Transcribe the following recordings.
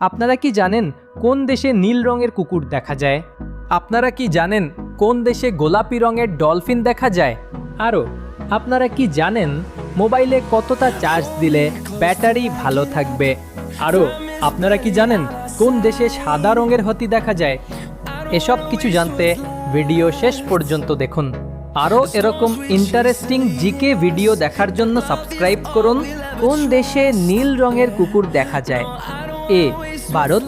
আপনারা কি জানেন কোন দেশে নীল রঙের কুকুর দেখা যায়? আপনারা কি জানেন কোন দেশে গোলাপি রঙের ডলফিন দেখা যায়? আরও, আপনারা কি জানেন মোবাইলে কতটা চার্জ দিলে ব্যাটারি ভালো থাকবে? আরও, আপনারা কি জানেন কোন দেশে সাদা রঙের হতি দেখা যায়? এসব কিছু জানতে ভিডিও শেষ পর্যন্ত দেখুন। আরও এরকম ইন্টারেস্টিং জিকে ভিডিও দেখার জন্য সাবস্ক্রাইব করুন। কোন দেশে নীল রঙের কুকুর দেখা যায়? A, Bharat,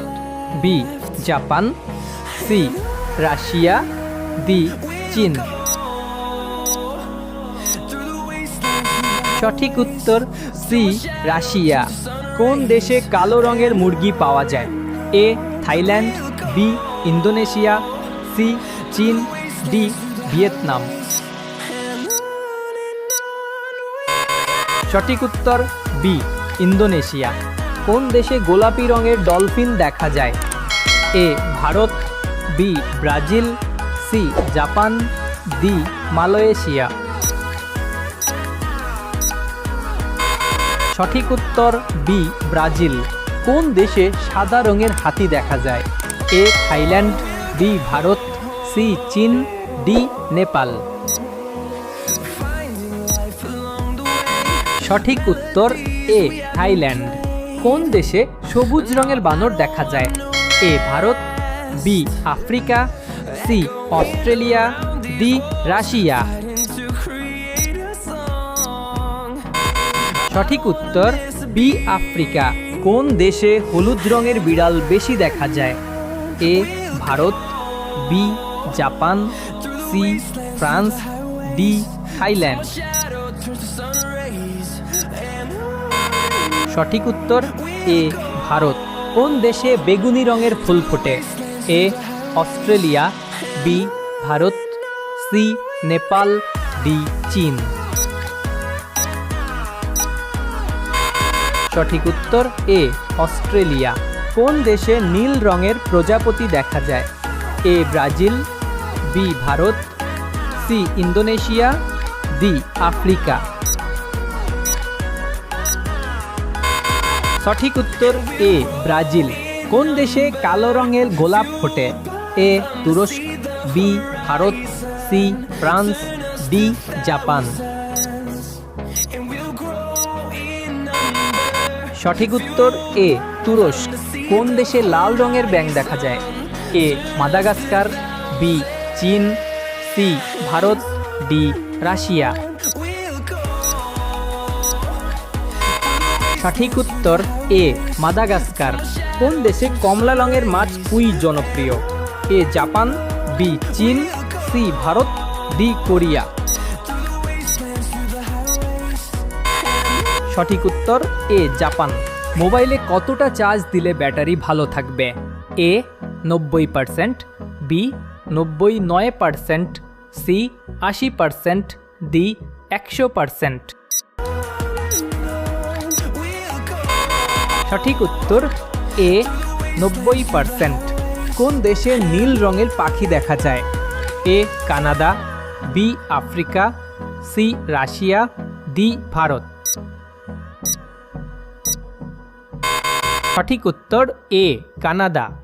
B, Japan, C, Russia, D, চীন। সঠিক উত্তর, সি, রাশিয়া। কোন দেশে কালো রঙের মুরগি পাওয়া যায়? A, Thailand, B, Indonesia, C, চীন, ডি, ভিয়েতনাম। সঠিক উত্তর, বি, ইন্দোনেশিয়া। কোন দেশে গোলাপি রঙের ডলফিন দেখা যায়? A, Bharat, B, Brazil, C, Japan, D, Malaysia. সঠিক উত্তর, বি, ব্রাজিল। কোন দেশে সাদা রঙের হাতি দেখা যায়? A, Thailand, B, Bharat, C, চীন, ডি, নেপাল। সঠিক উত্তর, এ, থাইল্যান্ড। কোন দেশে সবুজ রঙের বানর দেখা যায়? A, Bharat, B, Africa, C, Australia, D, Russia. সঠিক উত্তর, বি, আফ্রিকা। কোন দেশে হলুদ রঙের বিড়াল বেশি দেখা যায়? A, Bharat, B, Japan, C, France, D, Thailand. সঠিক উত্তর? এ, ভারত। কোন দেশে বেগুনি রঙের ফুল ফোটে? A, Australia, B, Bharat, C, Nepal, D, চীন। সঠিক উত্তর? A, Australia. কোন দেশে নীল রঙের প্রজাপতি দেখা যায়? A, Brazil, B, Bharat, C, Indonesia, D, Africa. সঠিক উত্তর এ, ব্রাজিল। কোন দেশে কালো রঙের গোলাপ ফোটে? এ, তুরস্ক, B, Bharat, C, France, D, Japan. সঠিক উত্তর এ, তুরস্ক। কোন দেশে লাল রঙের ব্যাঙ দেখা যায়? এ, মাদাগাস্কার, বি, চীন, সি, ভারত, ডি, রাশিয়া। সঠিক উত্তর এ, মাদাগাস্কার। কোন দেশে কমলা রঙের মাছ পুই জনপ্রিয়? এ, জাপান, বি, চীন, সি, ভারত, ডি, কোরিয়া। সঠিক উত্তর এ, জাপান। মোবাইলে কতটা চার্জ দিলে ব্যাটারি ভালো থাকবে? এ, নব্বই পারসেন্ট, বি, নব্বই নয় পারসেন্ট, সি, আশি পারসেন্ট, ডি, একশো পারসেন্ট। সঠিক উত্তর, এ, নব্বই পারসেন্ট কোন দেশে নীল রঙের পাখি দেখা যায়? A, Canada, B, Africa, C, Russia, D, Bharat. সঠিক উত্তর, এ, কানাডা।